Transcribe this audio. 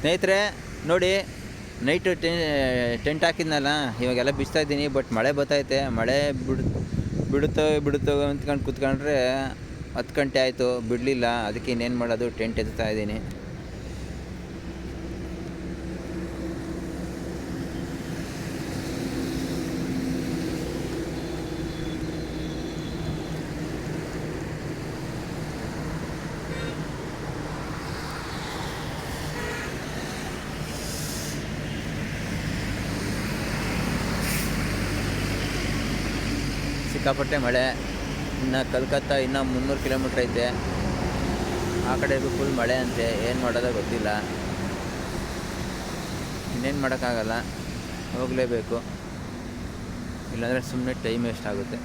ಸ್ನೇಹಿತರೆ, ನೋಡಿ night tent ಹಾಕಿದ್ನಲ್ಲ, ಇವಾಗೆಲ್ಲ ಬಿಸ್ತಾ ಇದ್ದೀನಿ ಬಟ್ ಮಳೆ ಬರ್ತೈತೆ ಮಳೆ ಬಿಡ್, ಬಿಡುತ್ತೋ ಬಿಡುತ್ತೋ ಅಂತ್ಕೊಂಡು ಕೂತ್ಕೊಂಡ್ರೆ ಹತ್ತು ಗಂಟೆ ಆಯಿತು, ಬಿಡಲಿಲ್ಲ, ಅದಕ್ಕೆ ಇನ್ನೇನು ಮಾಡೋದು ಟೆಂಟ್ ಎತ್ತಾ ಇದ್ದೀನಿ. ಸಿಕ್ಕಾಪಟ್ಟೆ ಮಳೆ. ಇನ್ನು ಕಲ್ಕತ್ತಾ ಇನ್ನೂ ಮುನ್ನೂರು ಕಿಲೋಮೀಟ್ರ್ ಐತೆ. ಆ ಕಡೆಗೂ ಫುಲ್ ಮಳೆ ಅಂತೆ. ಏನು ಮಾಡೋದೋ ಗೊತ್ತಿಲ್ಲ. ಇನ್ನೇನು ಮಾಡೋಕ್ಕಾಗಲ್ಲ. ಹೋಗಲೇಬೇಕು. ಇಲ್ಲಾಂದರೆ ಸುಮ್ಮನೆ ಟೈಮ್ ವೇಸ್ಟ್ ಆಗುತ್ತೆ.